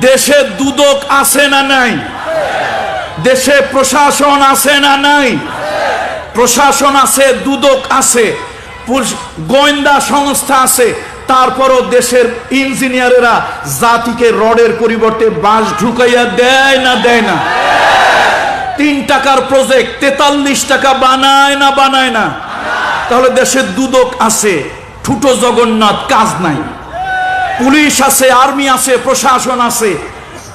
দেশে দুদক আছে না নাই? দেশে প্রশাসন আছে না নাই? প্রশাসন আছে, দুদক আছে গোয়েন্দা সংস্থা আছে, তারপরও দেশের ইঞ্জিনিয়ারেরা জাতিকে রডের পরিবর্তে বাঁশ ঢুকাইয়া দেয় না দেয় না? তিন টাকার প্রজেক্ট তেতাল্লিশ টাকা বানায় না বানায় না? তাহলে দেশের দুদক আছে, ঠুটো জগন্নাথ, কাজ নাই। পুলিশ আছে, আর্মি আছে, প্রশাসন আছে,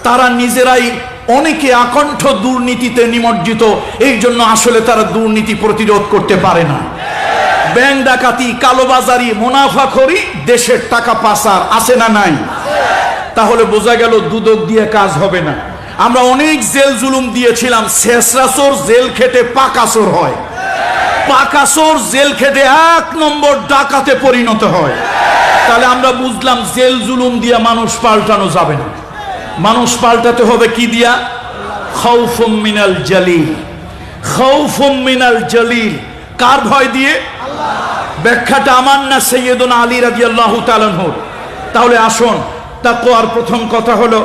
তারা নিজেরাই অনেকে আকণ্ঠ দুর্নীতিতে নিমজ্জিত। এই জন্য আসলে তারা দুর্নীতি প্রতিরোধ করতে পারে না। ব্যাংক ডাকাতি, কালোবাজারি মুনাফাখরি দেশের টাকা পাচার আছে না নাই? তাহলে বোঝা গেল দুদক দিয়ে কাজ হবে না। আমরা অনেক জেল জুলুম দিয়েছিলাম শেষরাসোর জেল খেটে পাকাসোর হয়। পাকাসোর জেল খেটে এক নম্বর ডাকাতে পরিণত হয়। তাহলে আমরা বুঝলাম জেল জুলুম দিয়া মানুষ পাল্টানো যাবে না। মানুষ পাল্টাতে হবে কি দিয়া? খৌফুম মিনাল জালিল। খৌফুম মিনাল জালিল। কার ভয় দিয়ে? ব্যাখ্যাটা আমার না সৈয়দনা আলী রাজি আল্লাহ তালানহুর তাহলে আসুন, তাকওয়ার প্রথম কথা হলো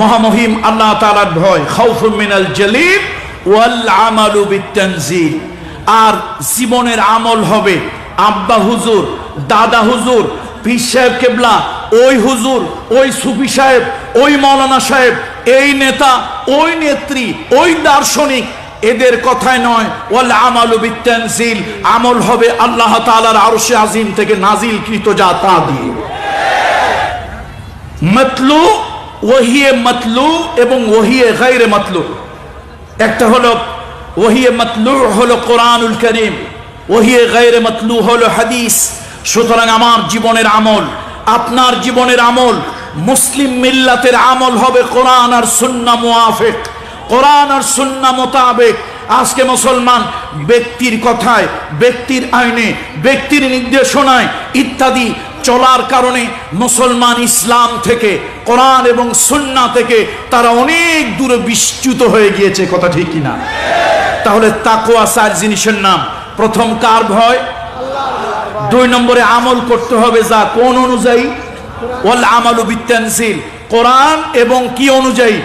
মহামহিম আল্লাহ তাআলার ভয়। খাউফুম মিনাল জালিল ওয়াল আমালু বিতানজিল আর জীবনের আমল হবে আব্বা হুজুর, দাদা হুজুর পীর সাহেব কেবলা, ওই হুজুর, ওই সুফি সাহেব, ওই মৌলানা সাহেব, এই নেতা, ওই নেত্রী, ওই দার্শনিক, এদের কথায় নয়, ওয়াল আমালু বিতানজিল আমল হবে আল্লাহ তাআলার আরশে আজিম থেকে নাজিলকৃত যা তা দিয়ে। মতলু ওহিয়ে মতলু এবং ওহিয়ে গায়রে মতলু। একটা হলো ওহিয়ে মতলু হলো কোরআনুল করিম ওহিয়ে গায়রে মতলু হলো হাদিস। সুতরাং আমার জীবনের আমল, আপনার জীবনের আমল, মুসলিম মিল্লাতের আমল হবে কোরআন আর সুন্না মুআফিক। কোরআন আর সুন্না মোতাবেক আজকে মুসলমান ব্যক্তির কথায়, ব্যক্তির আইনে, ব্যক্তির নির্দেশনায় ইত্যাদি চলার কারণে মুসলমান ইসলাম থেকে, কোরআন এবং সুন্না থেকে তারা অনেক দূরে বিচ্যুত হয়ে গিয়েছে, কথা ঠিক কিনা? তাহলে তাকোয়া চার জিনিসের নাম। প্রথম কার ভয় দুই নম্বরে আমল করতে হবে যা কোন অনুযায়ী? ওয়াল আমালু বিতানজিল কোরআন এবং কি অনুযায়ী?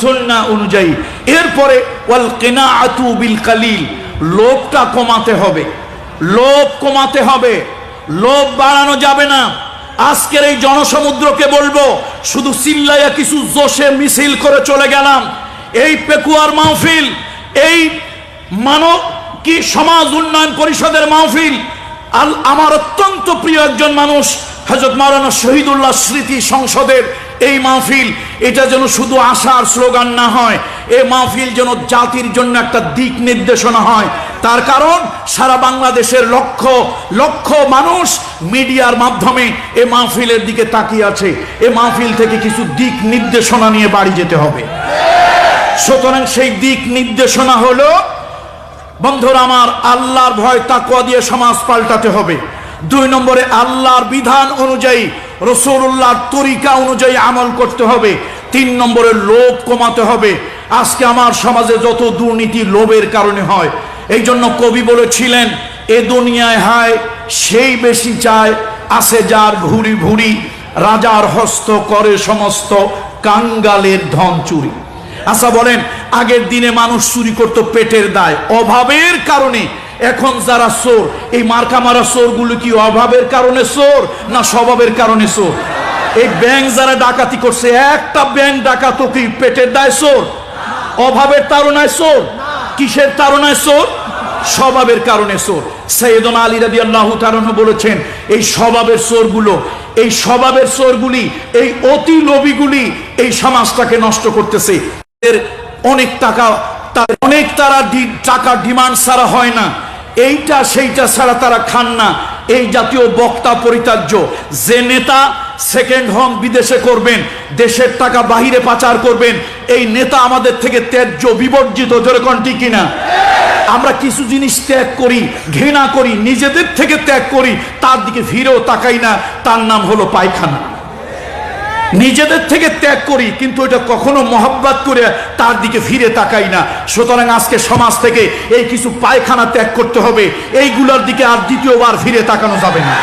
সুন্নাহ অনুযায়ী। এরপরে ওয়াল কিনাআতু বিল কালিল। লোভটা কমাতে হবে। লোভ কমাতে হবে। লোভ বাড়ানো যাবে না। আজকের এই জনসমুদ্রকে বলব, শুধু চিল্লাইয়া কিছু জোশে মিছিল করে চলে গেলাম। এই পেকুয়ার মাহফিল, এই মানব কি সমাজ উন্নয়ন পরিষদের মাহফিল আমার অত্যন্ত প্রিয় একজন মানুষ হজরত মাওলানা শহীদুল্লাহ স্মৃতি সংসদের এই মাহফিল। এটা যেন শুধু আশার স্লোগান না হয় এই মাহফিল যেন জাতির জন্য একটা দিক নির্দেশনা হয়। তার কারণ, সারা বাংলাদেশের লক্ষ লক্ষ মানুষ মিডিয়ার মাধ্যমে এ মাহফিলের দিকে তাকিয়ে আছে। এ মাহফিল থেকে কিছু দিক নির্দেশনা নিয়ে বাড়ি যেতে হবে। সুতরাং সেই দিক নির্দেশনা হলো বন্ধুরা, আমার আল্লাহর ভয় তাকুয়া দিয়ে সমাজ পাল্টাতে হবে। দুই নম্বরে, আল্লাহর বিধান অনুযায়ী রসুল্লাহর তরিকা অনুযায়ী আমল করতে হবে। তিন নম্বরে, লোভ কমাতে হবে। আজকে আমার সমাজে যত দুর্নীতি, লোভের কারণে হয় এই জন্য কবি বলেছিলেন, এ দুনিয়ায় হায়, সেই বেশি চায় আছে যার ঘুরি ভুরি রাজার হস্ত করে সমস্ত কাঙ্গালের ধন চুরি। আচ্ছা বলেন, আগের দিনে মানুষ চুরি করতো পেটের দায়। অভাবের কারণে এখন যারা চোর, এই মার্কা মারা চোরগুলো কি অভাবের কারণে চোর না স্বভাবের কারণে চোর? এই ব্যাংক যারা ডাকাতি করছে, একটা ব্যাংক ডাকাতো কি পেটের দায় চোর? অভাবের তারণায় চোর? কিসের তারণায় চোর? স্বভাবের কারণে চোর। সৈয়দন আলী রাদি আল্লাহ তারণ বলেছেন, এই স্বভাবের চোরগুলো, এই স্বভাবের চোরগুলি, এই অতি লোভীগুলি এই সমাজটাকে নষ্ট করতেছে। অনেক টাকা তার অনেক তারা টাকা ডিমান্ড ছাড়া হয় না। এইটা, সেইটা ছাড়া তারা খান না। এই জাতীয় বক্তা পরিত্যাজ্য। যে নেতা সেকেন্ড হোম বিদেশে করবেন, দেশের টাকা বাহিরে পাচার করবেন, এই নেতা আমাদের থেকে ত্যায্য, বিবর্জিত যেরকম ঠিক কিনা? আমরা কিছু জিনিস ত্যাগ করি, ঘৃণা করি, নিজেদের থেকে ত্যাগ করি, তার দিকে ফিরেও তাকাই না। তার নাম হলো পায়খানা। নিজেদের থেকে ত্যাগ করি, কিন্তু এটা কখনো মহাব্বাত করে তার দিকে ফিরে তাকাই না। সুতরাং আজকে সমাজ থেকে এই কিছু পায়খানা ত্যাগ করতে হবে। এইগুলোর দিকে আর দ্বিতীয়বার ফিরে তাকানো যাবে না।